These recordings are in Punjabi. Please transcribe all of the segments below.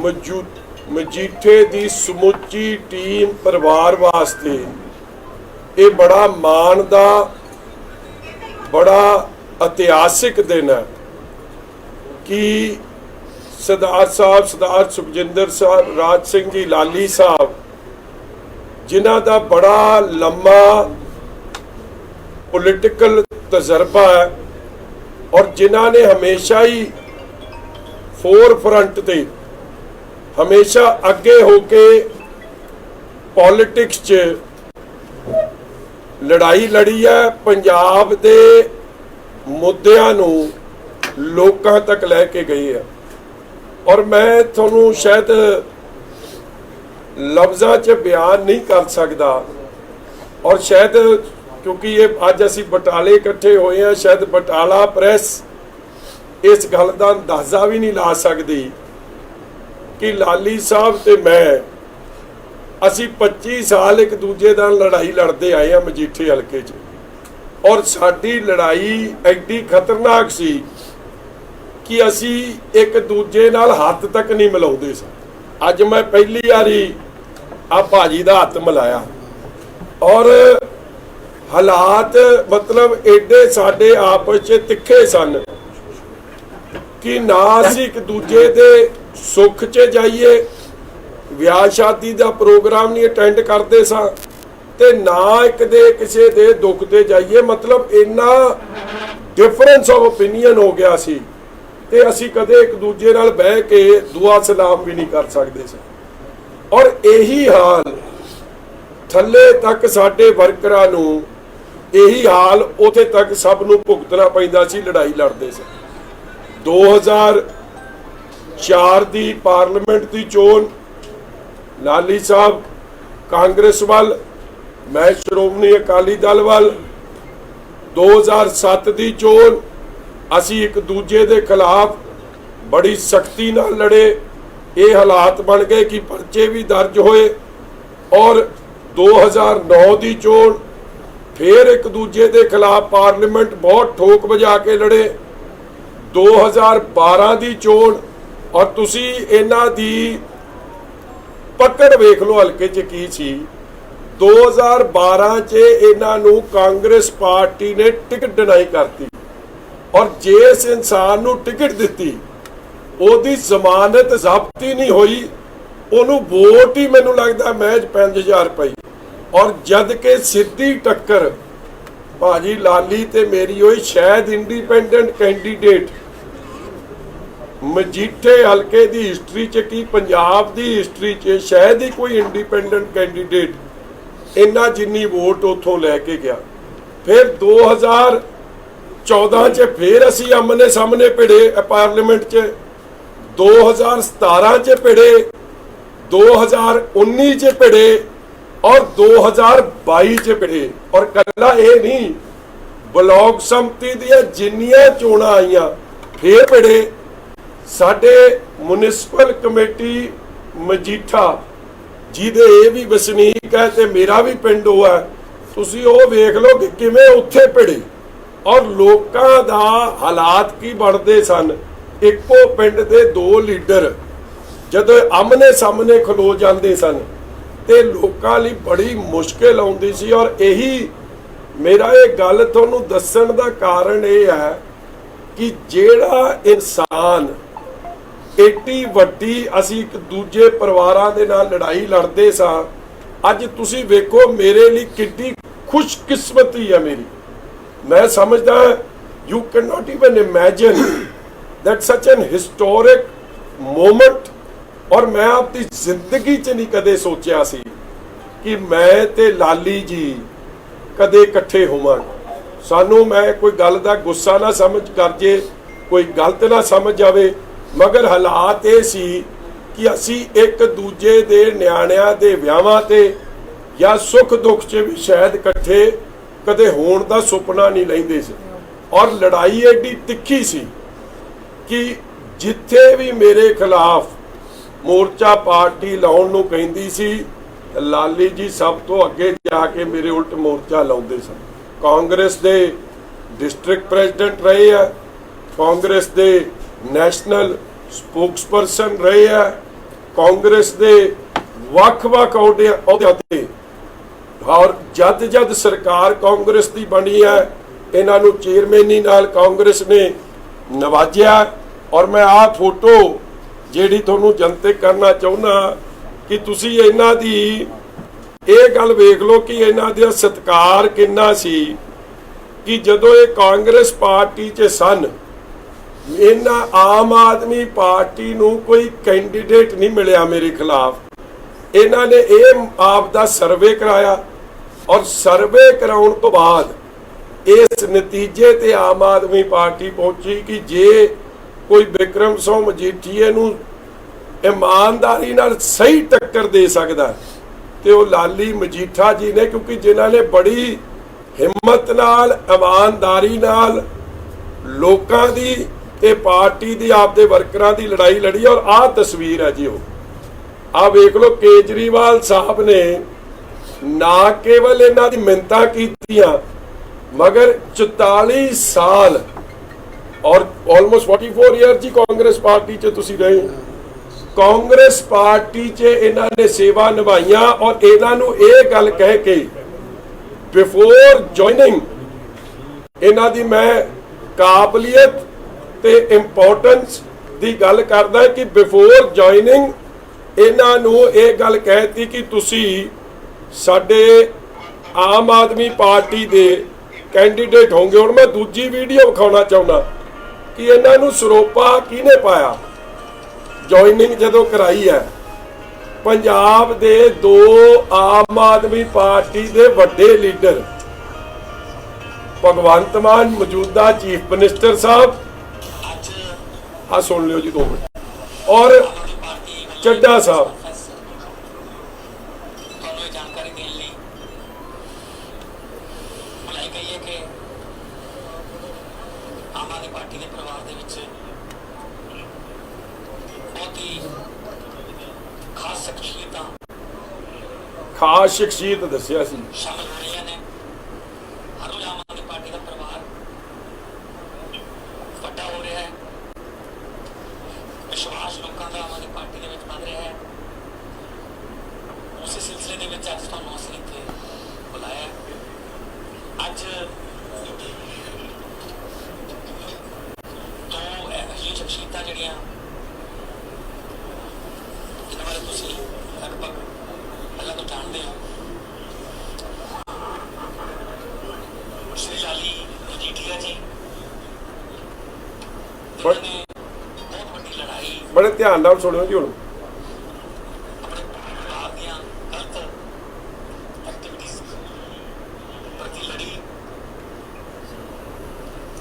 ਮਜੂ ਮਜੀਠੇ ਦੀ ਸਮੁੱਚੀ ਟੀਮ ਪਰਿਵਾਰ ਵਾਸਤੇ ਇਹ ਬੜਾ ਮਾਣ ਦਾ, ਬੜਾ ਇਤਿਹਾਸਿਕ ਦਿਨ ਹੈ ਕਿ ਸਰਦਾਰ ਸਾਹਿਬ, ਸਰਦਾਰ ਸੁਖਜਿੰਦਰ ਸਾਹਿਬ ਰਾਜ ਸਿੰਘ ਜੀ ਲਾਲੀ ਸਾਹਿਬ, ਜਿਨ੍ਹਾਂ ਦਾ ਬੜਾ ਲੰਮਾ ਪੋਲਿਟੀਕਲ ਤਜਰਬਾ ਹੈ ਔਰ ਜਿਨ੍ਹਾਂ ਨੇ ਹਮੇਸ਼ਾ ਹੀ ਫੋਰ ਫਰੰਟ ਤੇ ਹਮੇਸ਼ਾ ਅੱਗੇ ਹੋ ਕੇ ਪੋਲਿਟਿਕਸ 'ਚ ਲੜਾਈ ਲੜੀ ਹੈ, ਪੰਜਾਬ ਦੇ ਮੁੱਦਿਆਂ ਨੂੰ ਲੋਕਾਂ ਤੱਕ ਲੈ ਕੇ ਗਏ ਹੈ। ਔਰ ਮੈਂ ਤੁਹਾਨੂੰ ਸ਼ਾਇਦ ਲਫ਼ਜ਼ਾਂ 'ਚ ਬਿਆਨ ਨਹੀਂ ਕਰ ਸਕਦਾ। ਔਰ ਸ਼ਾਇਦ ਕਿਉਂਕਿ ਇਹ ਅੱਜ ਅਸੀਂ ਬਟਾਲੇ ਇਕੱਠੇ ਹੋਏ ਆ ਸ਼ਾਇਦ ਬਟਾਲਾ ਪ੍ਰੈਸ ਇਸ ਗੱਲ ਦਾ ਅੰਦਾਜ਼ਾ ਵੀ ਨਹੀਂ ਲਾ ਸਕਦੀ। ਕਿ ਲਾਲੀ ਸਾਹਿਬ ਤੇ ਮੈਂ, ਅਸੀਂ 25 ਸਾਲ ਇੱਕ ਦੂਜੇ ਨਾਲ ਲੜਾਈ ਲੜਦੇ ਆਏ ਆ ਮਜੀਠੇ ਹਲਕੇ 'ਚ। ਔਰ ਸਾਡੀ ਲੜਾਈ ਐਡੀ ਖਤਰਨਾਕ ਸੀ ਕਿ ਅਸੀਂ ਇੱਕ ਦੂਜੇ ਨਾਲ ਹੱਥ ਤੱਕ ਨਹੀਂ ਮਿਲਾਉਂਦੇ ਸਾਂ। ਅੱਜ ਮੈਂ ਪਹਿਲੀ ਵਾਰੀ ਆ ਭਾਜੀ ਦਾ ਹੱਥ ਮਿਲਾਇਆ। ਔਰ ਹਾਲਾਤ ਮਤਲਬ ਐਡੇ ਸਾਡੇ ਆਪਸ 'ਚ ਤਿੱਖੇ ਸਨ ਕਿ ਨਾ ਅਸੀਂ ਇੱਕ ਦੂਜੇ ਦੇ ਸੁੱਖ 'ਚ ਜਾਈਏ, ਵਿਆਹ ਸ਼ਾਦੀ ਦਾ ਪ੍ਰੋਗਰਾਮ ਨਹੀਂ ਅਟੈਂਡ ਕਰਦੇ ਸਾਂ, ਤੇ ਨਾ ਇੱਕ ਦੇ ਕਿਸੇ ਦੇ ਦੁੱਖ ਤੇ ਜਾਈਏ, ਮਤਲਬ ਇੰਨਾ ਡਿਫਰੈਂਸ ਆਫ ਓਪੀਨੀਅਨ ਹੋ ਗਿਆ ਸੀ, ਤੇ ਅਸੀਂ ਕਦੇ ਇੱਕ ਦੂਜੇ ਨਾਲ ਬਹਿ ਕੇ ਦੁਆ ਸਲਾਮ ਵੀ ਨਹੀਂ ਕਰ ਸਕਦੇ ਸਾਂ। ਔਰ ਇਹੀ ਹਾਲ, ਥੱਲੇ ਤੱਕ ਸਾਡੇ ਵਰਕਰਾਂ ਨੂੰ, ਇਹੀ ਹਾਲ ਉਥੇ ਤੱਕ ਸਭ ਨੂੰ ਭੁਗਤਣਾ ਪੈਂਦਾ ਸੀ, ਲੜਾਈ ਲੜਦੇ ਸੀ। 2004 ਦੀ ਪਾਰਲੀਮੈਂਟ ਦੀ ਚੋਣ। ਲਾਲੀ ਸਾਹਿਬ, ਕਾਂਗਰਸ ਵੱਲ, ਮੈਂ ਸ਼੍ਰੋਮਣੀ ਅਕਾਲੀ ਦਲ ਵੱਲ। 2007 ਦੀ ਚੋਣ, ਅਸੀਂ ਇੱਕ ਦੂਜੇ ਦੇ ਖਿਲਾਫ ਬੜੀ ਸਖਤੀ ਨਾਲ ਲੜੇ। ਇਹ ਹਾਲਾਤ ਬਣ ਗਏ ਕਿ ਪਰਚੇ ਵੀ ਦਰਜ ਹੋਏ ਔਰ 2009 ਦੀ ਚੋਣ, ਫਿਰ ਇੱਕ ਦੂਜੇ ਦੇ ਖਿਲਾਫ ਪਾਰਲੀਮੈਂਟ ਬਹੁਤ ਠੋਕ ਵਜਾ ਕੇ ਲੜੇ। 2012 ਦੀ ਚੋਣ ਔਰ ਤੁਸੀਂ ਇਹਨਾਂ ਦੀ ਪਕੜ ਵੇਖ ਲਓ ਹਲਕੇ 'ਚ ਕੀ ਸੀ। 2012 'ਚ ਇਹਨਾਂ ਨੂੰ ਕਾਂਗਰਸ ਪਾਰਟੀ ਨੇ ਟਿਕਟ ਡਿਨਾਈ ਕਰਤੀ। ਔਰ ਜਿਸ ਇਨਸਾਨ ਨੂੰ ਟਿਕਟ ਦਿੱਤੀ, ਉਹਦੀ ਜ਼ਮਾਨਤ ਜ਼ਬਤੀ ਨਹੀਂ ਹੋਈ, ਉਹਨੂੰ ਵੋਟ ਹੀ ਮੈਨੂੰ ਲੱਗਦਾ ਮਹਿਜ 5000 ਪਈ ਔਰ ਜਦ ਕਿ ਸਿੱਧੀ ਟੱਕਰ, ਭਾਜੀ ਲਾਲੀ ਤੇ ਮੇਰੀ ਹੋਈ ਸ਼ਾਇਦ ਇੰਡੀਪੈਂਡੈਂਟ ਕੈਂਡੀਡੇਟ ਮਜੀਠੇ ਹਲਕੇ ਦੀ ਹਿਸਟਰੀ ਚ ਕੀ, ਪੰਜਾਬ ਦੀ ਹਿਸਟਰੀ ਚ, ਸ਼ਾਇਦ ਹੀ ਕੋਈ ਇੰਡੀਪੈਂਡੈਂਟ ਕੈਂਡੀਡੇਟ ਇੰਨਾ ਜਿੰਨੀ ਵੋਟ ਉਥੋਂ ਲੈ ਕੇ ਗਿਆ। ਫਿਰ 2014 ਚ ਫਿਰ ਅਸੀਂ ਆਮਨੇ ਸਾਹਮਣੇ ਭਿੜੇ ਪਾਰਲੀਮੈਂਟ ਚ। 2017 ਚ ਭਿੜੇ 2019 ਚ ਭਿੜੇ ਔਰ 2022 ਚ ਭਿੜੇ। ਔਰ ਕੱਲਾ ਇਹ ਨਹੀਂ, ਬਲਾਕ ਸੰਮਤੀ ਦੀਆਂ ਜਿੰਨੀਆਂ ਚੋਣਾਂ ਆਈਆਂ, ਫੇਰ ਭਿੜੇ। ਸਾਡੇ ਮਿਊਨਿਸਪਲ ਕਮੇਟੀ ਮਜੀਠਾ ਜਿਹਦੇ ਇਹ ਵੀ ਵਸਨੀਕ ਹੈ ਤੇ ਮੇਰਾ ਵੀ ਪਿੰਡ ਉਹ ਹੈ। ਤੁਸੀਂ ਉਹ ਵੇਖ ਲਓ ਕਿ ਕਿਵੇਂ ਉੱਥੇ ਭਿੜੇ ਔਰ ਲੋਕਾਂ ਦਾ ਹਾਲਾਤ ਕੀ ਬਣਦੇ ਸਨ। ਇੱਕੋ ਪਿੰਡ ਦੇ ਦੋ ਲੀਡਰ ਜਦੋਂ ਆਮਨੇ ਸਾਹਮਣੇ ਖਲੋ ਜਾਂਦੇ ਸਨ ਤੇ ਲੋਕਾਂ ਲਈ ਬੜੀ ਮੁਸ਼ਕਲ ਆਉਂਦੀ ਸੀ ਔਰ ਇਹੀ ਮੇਰਾ ਇਹ ਗੱਲ ਤੁਹਾਨੂੰ ਦੱਸਣ ਦਾ ਕਾਰਨ ਇਹ ਹੈ ਕਿ ਜਿਹੜਾ ਇਨਸਾਨ ਏਡੀ ਵੱਡੀ ਅਸੀਂ ਇੱਕ ਦੂਜੇ ਪਰਿਵਾਰਾਂ ਦੇ ਨਾਲ ਲੜਾਈ ਲੜਦੇ ਸਾਂ। ਅੱਜ ਤੁਸੀਂ ਵੇਖੋ ਮੇਰੇ ਲਈ ਕਿੰਨੀ ਖੁਸ਼ਕਿਸਮਤੀ ਹੈ ਮੇਰੀ। ਮੈਂ ਸਮਝਦਾ you can not even imagine that such an historic moment ਔਰ ਮੈਂ ਆਪਣੀ ਜ਼ਿੰਦਗੀ 'ਚ ਨਹੀਂ ਕਦੇ ਸੋਚਿਆ ਸੀ ਕਿ ਮੈਂ ਤੇ ਲਾਲੀ ਜੀ ਕਦੇ ਇਕੱਠੇ ਹੋਵਾਂਗੇ। ਸਾਨੂੰ ਮੈਂ ਕੋਈ ਗੱਲ ਦਾ ਗੁੱਸਾ ਨਾ ਸਮਝ ਕਰ ਜੇ ਕੋਈ ਗਲਤ ਨਾ ਸਮਝ ਜਾਵੇ ਮਗਰ ਹਾਲਾਤ ਇਹ ਸੀ ਕਿ ਅਸੀਂ ਇੱਕ ਦੂਜੇ ਦੇ ਨਿਆਣਿਆਂ ਦੇ ਵਿਆਹਾਂ ਤੇ ਜਾਂ ਸੁੱਖ ਦੁੱਖ 'ਚ ਵੀ ਸ਼ਾਇਦ ਇਕੱਠੇ ਕਦੇ ਹੋਣ ਦਾ ਸੁਪਨਾ ਨਹੀਂ ਲੈਂਦੇ ਸੀ। ਔਰ ਲੜਾਈ ਐਡੀ ਤਿੱਖੀ ਸੀ ਕਿ ਜਿੱਥੇ ਵੀ ਮੇਰੇ ਖਿਲਾਫ ਮੋਰਚਾ ਪਾਰਟੀ ਲਾਉਣ ਨੂੰ ਕਹਿੰਦੀ ਸੀ, ਲਾਲੀ ਜੀ ਸਭ ਤੋਂ ਅੱਗੇ ਜਾ ਕੇ ਮੇਰੇ ਉਲਟ ਮੋਰਚਾ ਲਾਉਂਦੇ ਸਨ। ਕਾਂਗਰਸ ਦੇ ਡਿਸਟ੍ਰਿਕਟ ਪ੍ਰੈਜ਼ੀਡੈਂਟ ਰਹੇ ਆ, ਕਾਂਗਰਸ ਦੇ ਨੈਸ਼ਨਲ ਸਪੋਕਸਪਰਸਨ ਰਹੇ ਆ। ਕਾਂਗਰਸ ਦੇ ਵੱਖ-ਵੱਖ ਅਹੁਦਿਆਂ ਅਹੁਦਿਆਂ ਤੇ। ਔਰ ਜਦ ਜਦ ਸਰਕਾਰ ਕਾਂਗਰਸ ਦੀ ਬਣੀ ਹੈ ਇਹਨਾਂ ਨੂੰ ਚੇਅਰਮੈਨੀ ਨਾਲ ਕਾਂਗਰਸ ਨੇ ਨਵਾਜਿਆ। ਔਰ ਮੈਂ ਆਹ ਫੋਟੋ ਜਿਹੜੀ ਤੁਹਾਨੂੰ ਜਨਤਕ ਕਰਨਾ ਚਾਹੁੰਦਾ ਕਿ ਤੁਸੀਂ ਇਹਨਾਂ ਦੀ ਇਹ ਗੱਲ ਵੇਖ ਲਓ ਕਿ ਇਹਨਾਂ ਦਾ ਸਤਿਕਾਰ ਕਿੰਨਾ ਸੀ ਕਿ ਜਦੋਂ ਇਹ ਕਾਂਗਰਸ ਪਾਰਟੀ 'ਚ ਸਨ ਇਹਨਾਂ ਆਮ ਆਦਮੀ ਪਾਰਟੀ ਨੂੰ ਕੋਈ ਕੈਂਡੀਡੇਟ ਨਹੀਂ ਮਿਲਿਆ ਮੇਰੇ ਖਿਲਾਫ। ਇਹਨਾਂ ਨੇ ਇਹ ਆਪ ਦਾ ਸਰਵੇ ਕਰਾਇਆ ਔਰ ਸਰਵੇ ਕਰਾਉਣ ਤੋਂ ਬਾਅਦ ਇਸ ਨਤੀਜੇ ਤੇ ਆਮ ਆਦਮੀ ਪਾਰਟੀ ਪਹੁੰਚੀ ਕਿ ਜੇ ਕੋਈ ਵਿਕਰਮ ਸਿੰਘ ਮਜੀਠੀਏ ਨੂੰ ਇਮਾਨਦਾਰੀ ਨਾਲ ਸਹੀ ਟੱਕਰ ਦੇ ਸਕਦਾ ਹੈ, ਤੇ ਉਹ ਲਾਲੀ ਮਜੀਠਾ ਜੀ ਨੇ ਕਿਉਂਕਿ ਜਿਨ੍ਹਾਂ ਨੇ ਬੜੀ ਹਿੰਮਤ ਨਾਲ ਇਮਾਨਦਾਰੀ ਨਾਲ ਲੋਕਾਂ ਦੀ ਤੇ ਪਾਰਟੀ ਦੀ, ਆਪਦੇ ਵਰਕਰਾਂ ਦੀ ਲੜਾਈ ਲੜੀ ਔਰ ਆਹ ਤਸਵੀਰ ਹੈ ਜੀ ਉਹ। ਆਹ ਵੇਖ ਲਓ, ਕੇਜਰੀਵਾਲ ਸਾਹਿਬ ਨੇ ਨਾ ਕੇਵਲ ਇਹਨਾਂ ਦੀ ਮਿੰਤਾ ਕੀਤੀਆਂ, ਮਗਰ 44 ਸਾਲ ਔਰ ਆਲਮੋਸਟ 44 ਇਅਰ ਜੀ ਕਾਂਗਰਸ ਪਾਰਟੀ 'ਚ ਤੁਸੀਂ ਰਹੇ ਕਾਂਗਰਸ ਪਾਰਟੀ 'ਚ ਇਹਨਾਂ ਨੇ ਸੇਵਾ ਨਿਭਾਈਆਂ ਔਰ ਇਹਨਾਂ ਨੂੰ ਇਹ ਗੱਲ ਕਹਿ ਕੇ ਬਿਫੋਰ ਜੁਆਇਨਿੰਗ ਇਹਨਾਂ ਦੀ ਮੈਂ ਕਾਬਲੀਅਤ ਤੇ ਇੰਪੋਰਟੈਂਸ ਦੀ ਗੱਲ ਕਰਦਾ ਕਿ ਬਿਫੋਰ ਜੁਆਇਨਿੰਗ ਇਹਨਾਂ ਨੂੰ ਇਹ ਗੱਲ ਕਹਿਤੀ ਕਿ ਤੁਸੀਂ ਸਾਡੇ ਆਮ ਆਦਮੀ ਪਾਰਟੀ ਦੇ ਕੈਂਡੀਡੇਟ ਹੋਗੇ ਹੁਣ ਮੈਂ ਦੂਜੀ ਵੀਡੀਓ ਵਿਖਾਉਣਾ ਚਾਹੁੰਦਾ ਕਿ ਇਹਨਾਂ ਨੂੰ ਸਰੋਪਾ ਕਿਹਨੇ ਪਾਇਆ? ਜੁਆਇਨਿੰਗ ਜਦੋਂ ਕਰਾਈ ਹੈ, ਪੰਜਾਬ ਦੇ ਦੋ ਆਮ ਆਦਮੀ ਪਾਰਟੀ ਦੇ ਵੱਡੇ ਲੀਡਰ ਭਗਵੰਤ ਮਾਨ ਮੌਜੂਦਾ ਚੀਫ ਮਿਨਿਸਟਰ ਸਾਹਿਬ ਆ ਸੁਣ ਲਿਓ ਜੀ ਦੋ ਮਿੰਟ। ਔਰ ਚੱਡਾ ਸਾਹਿਬ। ਖਾਸ ਸ਼ਖਸੀਅਤਾਂ ਖਾਸ ਸ਼ਖਸੀਅਤ ਦੱਸਿਆ ਸੀ। ਹਰ ਆਮ ਆਦਮੀ ਪਾਰਟੀ ਦਾ ਪਰਿਵਾਰ ਵੱਡਾ ਹੋ ਰਿਹਾ ਹੈ। ਵਿਸ਼ਵਾਸ ਲੋਕਾਂ ਦਾ ਆਮ ਆਦਮੀ ਪਾਰਟੀ ਦੇ ਵਿੱਚ ਵੱਧ ਰਿਹਾ ਹੈ ਉਸੇ ਸਿਲਸਿਲੇ ਦੇ ਵਿੱਚ ਅੱਜ ਤੁਹਾਨੂੰ ਅਸੀਂ ਇੱਥੇ ਬੁਲਾਇਆ ਹੈ। ਅੱਜ ਦੋ ਅਜਿਹੀਆਂ ਸ਼ਖਸੀਅਤਾਂ ਜਿਹੜੀਆਂ ਇਹਨਾਂ ਬਾਰੇ ਤੁਸੀਂ ਲਗਭਗ ਪਹਿਲਾਂ ਤੋਂ ਜਾਣਦੇ ਹੋ ਸ਼੍ਰੀ ਲਾਲੀ ਮਜੀਠੀਆ ਜੀ ਬਟ- ਜਿਨ੍ਹਾਂ ਨੇ ਬਹੁਤ ਵੱਡੀ ਲੜਾਈ ਬੜੇ ਧਿਆਨ ਨਾਲ ਸੁਣਿਓ ਜੀ ਹੁਣ ਆਪਣੇ ਪਰਿਵਾਰ ਦੀਆਂ ਗਲਤ ਐਕਟੀਵਿਟੀਜ਼ ਪ੍ਰਤੀ ਲੜੀ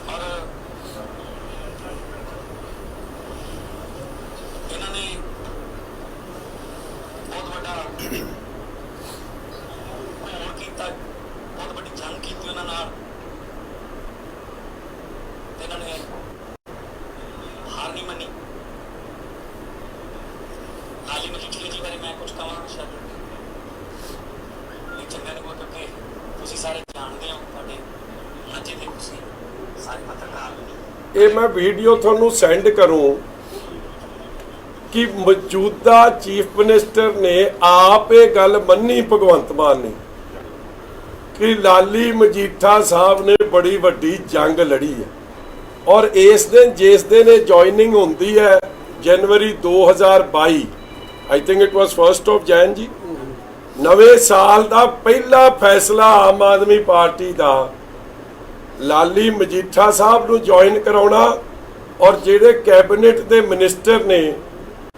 ਔਰ ਇਹਨਾਂ ਨੇ ਬਹੁਤ ਵੱਡਾ ਘੋਲ ਕੀਤਾ ਬਹੁਤ ਵੱਡੀ ਜੰਗ ਕੀਤੀ ਉਹਨਾਂ ਨਾਲ ਤੇ ਇਹਨਾਂ ਨੇ ਹਾਰ ਨਹੀਂ ਮੰਨੀ ਲਾਲੀ ਮਜੀਠੀਆ ਜੀ ਬਾਰੇ ਮੈਂ ਕੁਝ ਕਹਾਂ ਸ਼ਾਇਦ ਇਹ ਚੰਗਾ ਨਹੀਂ ਹੋਊਗਾ ਕਿਉਂਕਿ ਤੁਸੀਂ ਸਾਰੇ ਜਾਣਦੇ ਹੋ ਤੁਹਾਡੇ ਮੰਜੇ ਦੇ ਤੁਸੀਂ ਸਾਰੇ ਪੱਤਰਕਾਰ ਹੋ। ਇਹ ਮੈਂ ਵੀਡੀਓ ਤੁਹਾਨੂੰ ਸੈਂਡ ਕਰੂੰ ਕਿ ਮੌਜੂਦਾ ਚੀਫ ਮਿਨਿਸਟਰ ਨੇ ਆਪ ਇਹ ਗੱਲ ਮੰਨੀ ਭਗਵੰਤ ਮਾਨ ਨੇ ਕਿ ਲਾਲੀ ਮਜੀਠਾ ਸਾਹਿਬ ਨੇ ਬੜੀ ਵੱਡੀ ਜੰਗ ਲੜੀ ਹੈ ਔਰ ਇਸ ਦਿਨ ਜਿਸ ਦਿਨ ਇਹ ਜੁਆਇਨਿੰਗ ਹੁੰਦੀ ਹੈ, ਜਨਵਰੀ 2022 I think it was first of Jan ਜੀ, ਨਵੇਂ ਸਾਲ ਦਾ ਪਹਿਲਾ ਫੈਸਲਾ ਆਮ ਆਦਮੀ ਪਾਰਟੀ ਦਾ ਲਾਲੀ ਮਜੀਠਾ ਸਾਹਿਬ ਨੂੰ ਜੁਆਇਨ ਕਰਾਉਣਾ ਔਰ ਜਿਹੜੇ ਕੈਬਨਿਟ ਦੇ ਮਿਨਿਸਟਰ ਨੇ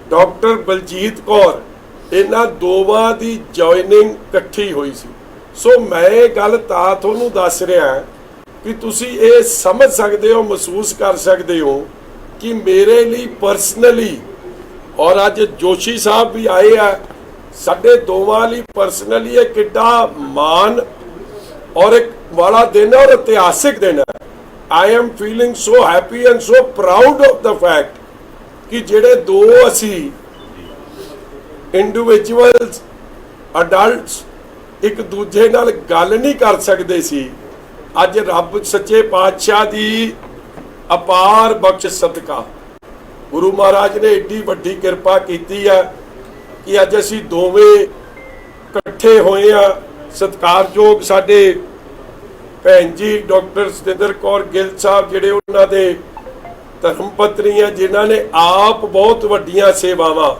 ਡਾਕਟਰ ਬਲਜੀਤ ਕੌਰ, ਇਹਨਾਂ ਦੋਵਾਂ ਦੀ ਜੁਆਇਨਿੰਗ ਇਕੱਠੀ ਹੋਈ ਸੀ। ਸੋ ਮੈਂ ਇਹ ਗੱਲ ਤਾਂ ਤੁਹਾਨੂੰ ਦੱਸ ਰਿਹਾ ਕਿ ਤੁਸੀਂ ਇਹ ਸਮਝ ਸਕਦੇ ਹੋ, ਮਹਿਸੂਸ ਕਰ ਸਕਦੇ ਹੋ ਕਿ ਮੇਰੇ ਲਈ ਪਰਸਨਲੀ ਔਰ ਅੱਜ ਜੋਸ਼ੀ ਸਾਹਿਬ ਵੀ ਆਏ ਆ, ਸਾਡੇ ਦੋਵਾਂ ਲਈ ਪਰਸਨਲੀ ਇਹ ਕਿੱਡਾ ਮਾਣ ਔਰ ਇੱਕ ਵਾਲਾ ਦਿਨ ਹੈ ਔਰ ਇਤਿਹਾਸਿਕ ਦਿਨ ਹੈ। I am feeling so happy and so proud of the fact ਕਿ ਜਿਹੜੇ ਦੋ ਅਸੀਂ ਇੰਡੀਵਿਜੂਅਲਸ ਅਡਲਟਸ ਇੱਕ ਦੂਜੇ ਨਾਲ ਗੱਲ ਨਹੀਂ ਕਰ ਸਕਦੇ ਸੀ, ਅੱਜ ਰੱਬ ਸੱਚੇ ਪਾਤਸ਼ਾਹ ਦੀ ਅਪਾਰ ਬਖਸ਼ ਸਦਕਾ। ਗੁਰੂ ਮਹਾਰਾਜ ਨੇ ਏਡੀ ਵੱਡੀ ਕਿਰਪਾ ਕੀਤੀ ਹੈ ਕਿ ਅੱਜ ਅਸੀਂ ਦੋਵੇਂ ਇਕੱਠੇ ਹੋਏ ਆ ਸਤਿਕਾਰਯੋਗ ਸਾਡੇ ਭੈਣ ਜੀ, ਡਾਕਟਰ ਸਤਿੰਦਰ ਕੌਰ ਗਿੱਲ ਸਾਹਿਬ ਜਿਹੜੇ ਉਹਨਾਂ ਦੇ ਧਰਮ ਪਤਨੀ ਆ ਜਿਨ੍ਹਾਂ ਨੇ ਆਪ ਬਹੁਤ ਵੱਡੀਆਂ ਸੇਵਾਵਾਂ,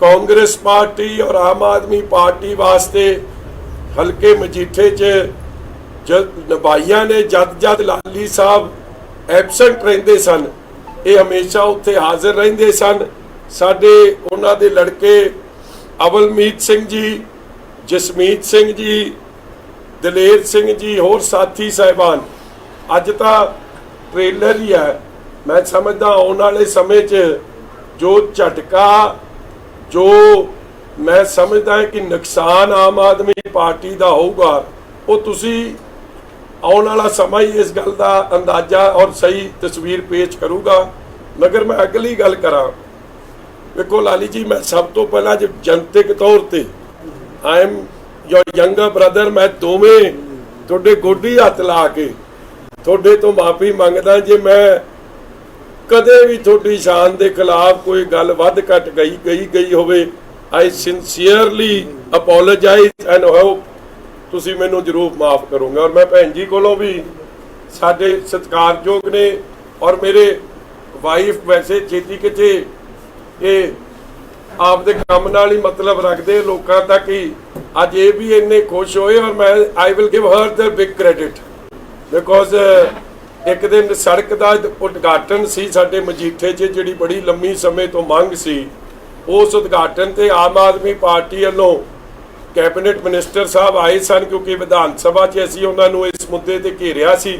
ਕਾਂਗਰਸ ਪਾਰਟੀ ਔਰ ਆਮ ਆਦਮੀ ਪਾਰਟੀ ਵਾਸਤੇ ਹਲਕੇ ਮਜੀਠੇ 'ਚ ਜਦ ਨਬਾਈਆਂ ਨੇ, ਜਦ ਜਦ ਲਾਲੀ ਸਾਹਿਬ ਐਬਸੈਂਟ ਰਹਿੰਦੇ ਸਨ, ਇਹ ਹਮੇਸ਼ਾ ਉੱਥੇ ਹਾਜ਼ਰ ਰਹਿੰਦੇ ਸਨ। ਸਾਡੇ ਉਹਨਾਂ ਦੇ ਲੜਕੇ ਅਵਲਮੀਤ ਸਿੰਘ ਜੀ, ਜਸਮੀਤ ਸਿੰਘ ਜੀ ਦਲੇਰ ਸਿੰਘ ਜੀ, ਹੋਰ ਸਾਥੀ ਸਾਹਿਬਾਨ, ਅੱਜ ਤਾਂ ਟ੍ਰੇਲਰ ਹੀ ਹੈ। ਮੈਂ ਸਮਝਦਾ ਆਉਣ ਵਾਲੇ ਸਮੇਂ 'ਚ ਜੋ ਝਟਕਾ, ਜੋ ਮੈਂ ਸਮਝਦਾ ਹਾਂ ਕਿ ਨੁਕਸਾਨ ਆਮ ਆਦਮੀ ਪਾਰਟੀ ਦਾ ਹੋਊਗਾ, ਉਹ ਤੁਸੀਂ ਆਉਣ ਵਾਲਾ ਸਮਾਂ ਹੀ ਇਸ ਗੱਲ ਦਾ ਅੰਦਾਜ਼ਾ ਔਰ ਸਹੀ ਤਸਵੀਰ ਪੇਸ਼ ਕਰੂਗਾ। ਮਗਰ ਮੈਂ ਅਗਲੀ ਗੱਲ ਕਰਾਂ। ਵੇਖੋ ਲਾਲੀ ਜੀ, ਮੈਂ ਸਭ ਤੋਂ ਪਹਿਲਾਂ ਜੇ ਜਨਤਕ ਤੌਰ ਤੇ I am your younger brother ਮੈਂ ਦੋਵੇਂ ਤੁਹਾਡੇ ਗੋਡੀ ਹੱਥ ਲਾ ਕੇ ਤੁਹਾਡੇ ਤੋਂ ਮਾਫੀ ਮੰਗਦਾ ਜੇ ਮੈਂ ਕਦੇ ਵੀ ਤੁਹਾਡੀ ਸ਼ਾਨ ਦੇ ਖਿਲਾਫ ਕੋਈ ਗੱਲ ਵੱਧ ਘਟ ਗਈ ਗਈ ਗਈ ਹੋਵੇ I sincerely apologise and hope ਤੁਸੀਂ ਮੈਨੂੰ ਜ਼ਰੂਰ ਮਾਫ ਕਰੋਗੇ। ਔਰ ਮੈਂ ਭੈਣ ਜੀ ਕੋਲੋਂ ਵੀ ਸਾਡੇ ਸਤਿਕਾਰਯੋਗ ਨੇ ਔਰ ਮੇਰੇ ਵਾਈਫ ਵੈਸੇ ਛੇਤੀ ਕਿਤੇ ਇਹ ਆਪਦੇ ਕੰਮ ਨਾਲ ਹੀ ਮਤਲਬ ਰੱਖਦੇ ਲੋਕਾਂ ਤੱਕ ਹੀ ਅੱਜ ਇਹ ਵੀ ਇੰਨੇ ਖੁਸ਼ ਹੋਏ ਔਰ ਮੈਂ I will give her the big credit because ਇੱਕ ਦਿਨ ਸੜਕ ਦਾ ਉਦਘਾਟਨ ਸੀ ਸਾਡੇ ਮਜੀਠੇ 'ਚ ਜਿਹੜੀ ਬੜੀ ਲੰਮੀ ਸਮੇਂ ਤੋਂ ਮੰਗ ਸੀ, ਉਸ ਉਦਘਾਟਨ ਤੇ ਆਮ ਆਦਮੀ ਪਾਰਟੀ ਵੱਲੋਂ ਕੈਬਨਿਟ ਮਿਨਿਸਟਰ ਸਾਹਿਬ ਆਏ ਸਨ ਕਿਉਂਕਿ ਵਿਧਾਨ ਸਭਾ 'ਚ ਅਸੀਂ ਉਹਨਾਂ ਨੂੰ ਇਸ ਮੁੱਦੇ ਤੇ ਘੇਰਿਆ ਸੀ।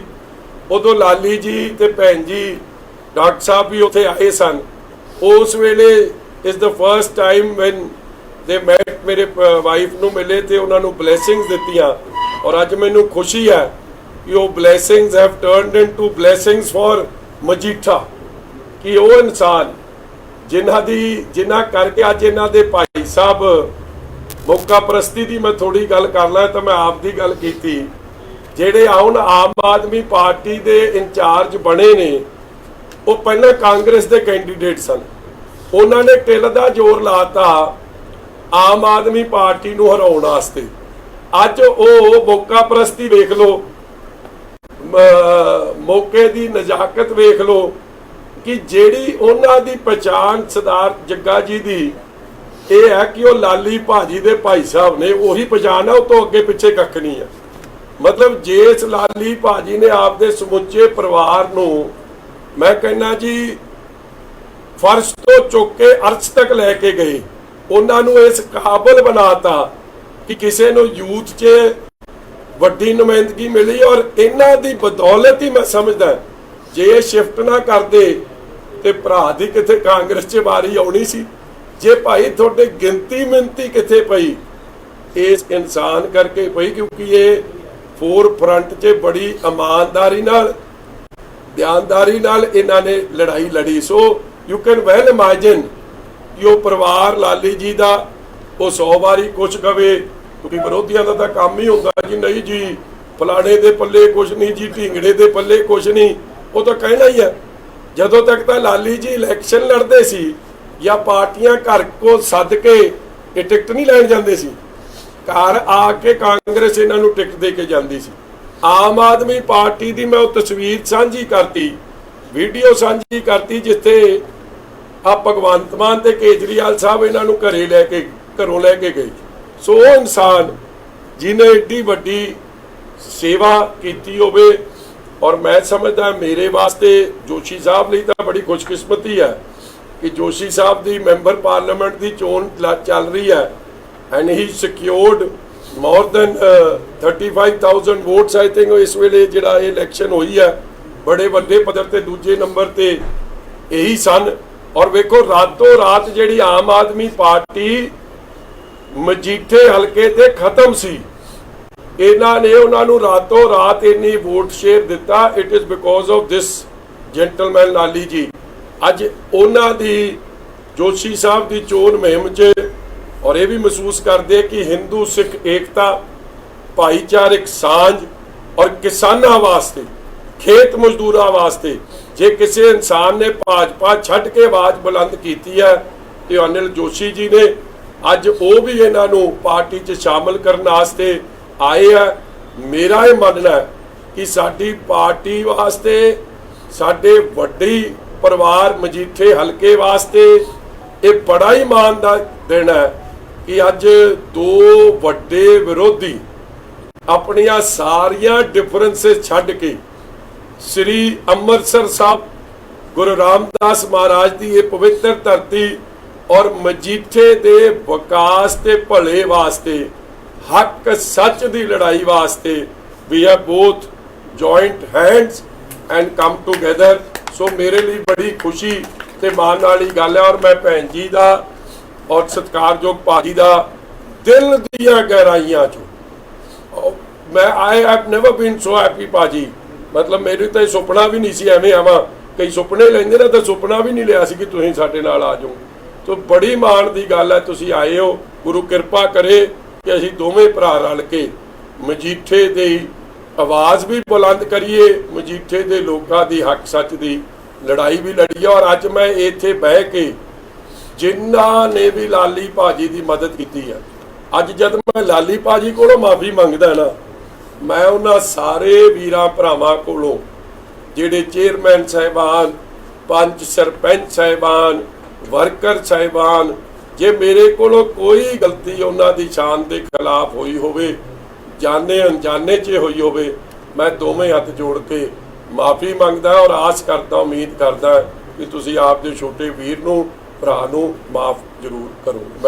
ਉਦੋਂ ਲਾਲੀ ਜੀ ਤੇ ਭੈਣ ਜੀ ਡਾਕਟਰ ਸਾਹਿਬ ਵੀ ਉੱਥੇ ਆਏ ਸਨ। ਉਸ ਵੇਲੇ ਇਸ ਦਾ first time when they met ਮੇਰੇ ਵਾਈਫ ਨੂੰ ਮਿਲੇ ਤੇ ਉਹਨਾਂ ਨੂੰ ਬਲੇਸਿੰਗਸ ਦਿੱਤੀਆਂ। ਔਰ ਅੱਜ ਮੈਨੂੰ ਖੁਸ਼ੀ ਹੈ ਕਿ ਉਹ blessings have turned into blessings for Majitha. ਕਿ ਉਹ ਇਨਸਾਨ ਜਿਨ੍ਹਾਂ ਦੀ, ਜਿਨ੍ਹਾਂ ਕਰਕੇ ਅੱਜ ਇਹਨਾਂ ਦੇ ਭਾਈ ਸਾਹਿਬ ਮੌਕਾ ਪ੍ਰਸਤੀ ਦੀ ਮੈਂ ਥੋੜੀ ਗੱਲ ਕਰ ਲਾਂ ਤਾਂ ਮੈਂ ਆਪ ਦੀ ਗੱਲ ਕੀਤੀ। ਜਿਹੜੇ ਹੁਣ ਆਮ ਆਦਮੀ ਪਾਰਟੀ ਦੇ ਇੰਚਾਰਜ ਬਣੇ ਨੇ, ਉਹ ਪਹਿਲਾਂ ਕਾਂਗਰਸ ਦੇ ਕੈਂਡੀਡੇਟ ਸਨ। ਉਹਨਾਂ ਨੇ ਟਿਲ ਦਾ ਜ਼ੋਰ ਲਾਤਾ ਆਮ ਆਦਮੀ ਪਾਰਟੀ ਨੂੰ ਹਰਾਉਣ ਵਾਸਤੇ। ਅੱਜ ਉਹ ਮੌਕਾ ਪ੍ਰਸਤੀ ਵੇਖ ਲਓ ਮੌਕੇ ਦੀ ਨਜ਼ਾਕਤ ਵੇਖ ਲਓ ਕਿ ਜਿਹੜੀ ਉਹਨਾਂ ਦੀ ਪਛਾਣ ਸਰਦਾਰ ਜੱਗਾ ਜੀ ਦੀ, ਇਹ ਹੈ ਕਿ ਉਹ ਲਾਲੀ ਭਾਜੀ ਦੇ ਭਾਈ ਸਾਹਿਬ ਨੇ ਉਹੀ ਪਛਾਣ ਹੈ ਉਹ ਤੋਂ ਅੱਗੇ ਪਿੱਛੇ ਕੱਖ ਨਹੀਂ ਹੈ ਮਤਲਬ ਜੇ ਇਸ ਲਾਲੀ ਭਾਜੀ ਨੇ ਆਪਦੇ ਸਮੁੱਚੇ ਪਰਿਵਾਰ ਨੂੰ, ਮੈਂ ਕਹਿੰਦਾ ਜੀ ਫਰਸ਼ ਤੋਂ ਚੁੱਕ ਕੇ ਅਰਸ਼ ਤੱਕ ਲੈ ਕੇ ਗਏ। ਉਹਨਾਂ ਨੂੰ ਇਸ ਕਾਬਲ ਬਣਾਤਾ ਕਿ ਕਿਸੇ ਨੂੰ ਯੂਥ 'ਚ ਵੱਡੀ ਨੁਮਾਇੰਦਗੀ ਮਿਲੀ ਔਰ ਇਹਨਾਂ ਦੀ ਬਦੌਲਤ ਹੀ ਮੈਂ ਸਮਝਦਾ ਜੇ ਸ਼ਿਫਟ ਨਾ ਕਰਦੇ ਤੇ ਭਰਾ ਦੀ ਕਿੱਥੇ ਕਾਂਗਰਸ 'ਚ ਵਾਰੀ ਆਉਣੀ ਸੀ, ਜੇ ਭਾਈ ਤੁਹਾਡੇ ਗਿਣਤੀ ਮਿੰਤੀ ਕਿਥੇ ਪਈ, ਇਸ ਇਨਸਾਨ ਕਰਕੇ ਪਈ ਕਿਉਂਕਿ ਇਹ ਫੋਰ ਫਰੰਟ 'ਚ ਬੜੀ ਇਮਾਨਦਾਰੀ ਨਾਲ ਧਿਆਨਦਾਰੀ ਨਾਲ ਇਹਨਾਂ ਨੇ ਲੜਾਈ ਲੜੀ। So you can well imagine ਕਿ ਪਰਿਵਾਰ ਲਾਲੀ ਜੀ ਦਾ ਉਹ 100 ਵਾਰੀ ਕੁਛ ਕਵੇ ਕਿਉਂਕਿ ਵਿਰੋਧੀਆਂ ਦਾ ਤਾਂ ਕੰਮ ਹੀ ਹੁੰਦਾ ਜੀ ਨਹੀਂ ਜੀ ਫਲਾਣੇ ਦੇ ਪੱਲੇ ਕੁਛ ਨਹੀਂ ਜੀ ਢਿੰਗੜੇ ਦੇ ਪੱਲੇ ਕੁਛ ਨਹੀਂ ਉਹ ਤਾਂ ਕਹਿਣਾ ਹੀ ਹੈ ਜਦੋਂ ਤੱਕ ਤਾਂ ਲਾਲੀ ਜੀ ਇਲੈਕਸ਼ਨ ਲੜਦੇ ਸੀ ਜਾਂ ਪਾਰਟੀਆਂ ਘਰ ਕੋ ਸੱਦ ਕੇ ਇਹ ਟਿਕਟ ਨਹੀਂ ਲੈਣ ਜਾਂਦੇ ਸੀ ਘਰ ਆ ਕੇ ਕਾਂਗਰਸ ਇਹਨਾਂ ਨੂੰ ਟਿਕਟ ਦੇ ਕੇ ਜਾਂਦੀ ਸੀ ਆਮ ਆਦਮੀ ਪਾਰਟੀ ਦੀ ਮੈਂ ਉਹ ਤਸਵੀਰ ਸਾਂਝੀ ਕਰਤੀ ਵੀਡੀਓ ਸਾਂਝੀ ਕਰਤੀ ਜਿੱਥੇ ਆ ਭਗਵੰਤ ਮਾਨ ਤੇ ਕੇਜਰੀਵਾਲ ਸਾਹਿਬ ਇਹਨਾਂ ਨੂੰ ਘਰੇ ਲੈ ਕੇ, ਘਰੋਂ ਲੈ ਕੇ ਗਏ। ਸੋ ਉਹ ਇਨਸਾਨ ਜਿਨੇ ਏਡੀ ਵੱਡੀ ਸੇਵਾ ਕੀਤੀ ਹੋਵੇ, ਔਰ ਮੈਂ ਸਮਝਦਾ ਮੇਰੇ ਵਾਸਤੇ ਜੋਸ਼ੀ ਸਾਹਿਬ ਲਈ ਤਾਂ ਬੜੀ ਖੁਸ਼ਕਿਸਮਤੀ ਹੈ ਕਿ ਜੋਸ਼ੀ ਸਾਹਿਬ ਦੀ ਮੈਂਬਰ ਪਾਰਲੀਮੈਂਟ ਦੀ ਚੋਣ ਚੱਲ ਰਹੀ ਹੈ and he secured more than 35000 votes I think ਇਸ ਵੇਲੇ ਜਿਹੜਾ ਇਹ ਇਲੈਕਸ਼ਨ ਹੋਈ ਹੈ। ਬੜੇ ਵੱਡੇ ਪੱਧਰ ਤੇ ਦੂਜੇ ਨੰਬਰ ਤੇ ਇਹੀ ਸਨ। ਔਰ ਵੇਖੋ, ਰਾਤੋਂ ਰਾਤ ਜਿਹੜੀ ਆਮ ਆਦਮੀ ਪਾਰਟੀ ਮਜੀਠੇ ਹਲਕੇ ਤੇ ਖਤਮ ਸੀ। ਇਹਨਾਂ ਨੇ ਉਹਨਾਂ ਨੂੰ ਰਾਤੋਂ ਰਾਤ ਇੰਨੀ ਵੋਟ ਸ਼ੇਅਰ ਦਿੱਤਾ। It is because of this gentleman Lali ji. ਅੱਜ ਉਹਨਾਂ ਦੀ, ਜੋਸ਼ੀ ਸਾਹਿਬ ਦੀ ਚੋਣ ਮੁਹਿੰਮ 'ਚ, ਔਰ ਇਹ ਵੀ ਮਹਿਸੂਸ ਕਰਦੇ ਕਿ ਹਿੰਦੂ ਸਿੱਖ ਏਕਤਾ, ਭਾਈਚਾਰਕ ਸਾਂਝ ਔਰ ਕਿਸਾਨਾਂ ਵਾਸਤੇ ਖੇਤ ਮਜ਼ਦੂਰਾਂ ਵਾਸਤੇ, ਜੇ ਕਿਸੇ ਇਨਸਾਨ ਨੇ ਭਾਜਪਾ ਛੱਡ ਕੇ ਆਵਾਜ਼ ਬੁਲੰਦ ਕੀਤੀ ਹੈ, ਤੇ ਅਨਿਲ ਜੋਸ਼ੀ ਜੀ ਨੇ ਅੱਜ ਉਹ ਵੀ ਇਹਨਾਂ ਨੂੰ ਪਾਰਟੀ 'ਚ ਸ਼ਾਮਲ ਕਰਨ ਵਾਸਤੇ ਆਏ ਆ। ਮੇਰਾ ਇਹ ਮੰਨਣਾ ਹੈ ਕਿ ਸਾਡੀ ਪਾਰਟੀ ਵਾਸਤੇ, ਸਾਡੇ ਵੱਡੀ ਪਰਿਵਾਰ ਮਜੀਠੇ ਹਲਕੇ ਵਾਸਤੇ ਇਹ ਬੜਾ ਹੀ ਮਾਣ ਦਾ ਦਿਨ ਹੈ ਕਿ ਅੱਜ ਦੋ ਵੱਡੇ ਵਿਰੋਧੀ ਆਪਣੀਆਂ ਸਾਰੀਆਂ ਡਿਫਰੈਂਸਸ ਛੱਡ ਕੇ ਸ੍ਰੀ ਅੰਮ੍ਰਿਤਸਰ ਸਾਹਿਬ ਗੁਰੂ ਰਾਮਦਾਸ ਮਹਾਰਾਜ ਦੀ ਇਹ ਪਵਿੱਤਰ ਧਰਤੀ ਔਰ ਮਜੀਠੇ ਦੇ ਵਿਕਾਸ ਤੇ ਭਲੇ ਵਾਸਤੇ, ਹੱਕ ਸੱਚ ਦੀ ਲੜਾਈ ਵਾਸਤੇ we have both joint hands and come together so ਮੇਰੇ ਲਈ ਬੜੀ ਖੁਸ਼ੀ ਤੇ ਮਾਣ ਵਾਲੀ ਗੱਲ ਹੈ ਔਰ ਮੈਂ ਭੈਣ ਜੀ ਦਾ ਔਰ ਸਤਿਕਾਰਯੋਗ ਭਾਜੀ ਦਾ ਦਿਲ ਦੀਆਂ ਗਹਿਰਾਈਆਂ ਚੋਂ। ਮੈਂ I have never been so happy ਬਾਜੀ ਮਤਲਬ ਮੇਰੇ ਤਾਂ ਇਹ ਸੁਪਨਾ ਵੀ ਨਹੀਂ ਸੀ, ਐਵੇਂ ਆਵਾਂ। ਕਈ ਸੁਪਨੇ ਲੈਂਦੇ ਨੇ, ਤਾਂ ਸੁਪਨਾ ਵੀ ਨਹੀਂ ਲਿਆ ਸੀ ਕਿ ਤੁਸੀਂ ਸਾਡੇ ਨਾਲ ਆ ਜਾਓ। ਤੋ ਬੜੀ ਮਾਣ ਦੀ ਗੱਲ ਹੈ, ਤੁਸੀਂ ਆਏ ਹੋ, ਗੁਰੂ ਕਿਰਪਾ ਕਰੇ ਕਿ ਅਸੀਂ ਦੋਵੇਂ ਭਰਾ ਰਲ ਕੇ ਮਜੀਠੇ ਦੀ ਆਵਾਜ਼ ਵੀ ਬੁਲੰਦ ਕਰੀਏ, ਮਜੀਠੇ ਦੇ ਲੋਕਾਂ ਦੀ ਹੱਕ ਸੱਚ ਦੀ ਲੜਾਈ ਵੀ ਲੜੀਏ। ਔਰ ਅੱਜ ਮੈਂ ਇੱਥੇ ਬਹਿ ਕੇ ਜਿਨ੍ਹਾਂ ਨੇ ਵੀ ਲਾਲੀ ਭਾਜੀ ਦੀ ਮਦਦ ਕੀਤੀ ਹੈ ਅੱਜ ਜਦ ਮੈਂ ਲਾਲੀ ਭਾਜੀ ਕੋਲੋਂ ਮਾਫੀ ਮੰਗਦਾ ਨਾ ਮੈਂ ਉਹਨਾਂ ਸਾਰੇ ਵੀਰਾਂ ਭਰਾਵਾਂ ਕੋਲੋਂ, ਜਿਹੜੇ ਚੇਅਰਮੈਨ ਸਾਹਿਬਾਨ ਪੰਚ ਸਰਪੰਚ ਸਾਹਿਬਾਨ, ਵਰਕਰ ਸਾਹਿਬਾਨ, ਜੇ ਮੇਰੇ ਕੋਲੋਂ ਕੋਈ ਗਲਤੀ ਉਹਨਾਂ ਦੀ ਸ਼ਾਨ ਦੇ ਖਿਲਾਫ ਹੋਈ ਹੋਵੇ, ਜਾਣੇ ਅਣਜਾਣੇ 'ਚ ਹੋਈ ਹੋਵੇ, ਮੈਂ ਦੋਵੇਂ ਹੱਥ ਜੋੜ ਕੇ ਮਾਫੀ ਮੰਗਦਾ ਔਰ ਆਸ ਕਰਦਾ, ਉਮੀਦ ਕਰਦਾ ਕਿ ਤੁਸੀਂ ਆਪ ਦੇ ਛੋਟੇ ਵੀਰ ਨੂੰ, ਭਰਾ ਨੂੰ ਮਾਫ ਜ਼ਰੂਰ ਕਰੋ। ਮੈਂ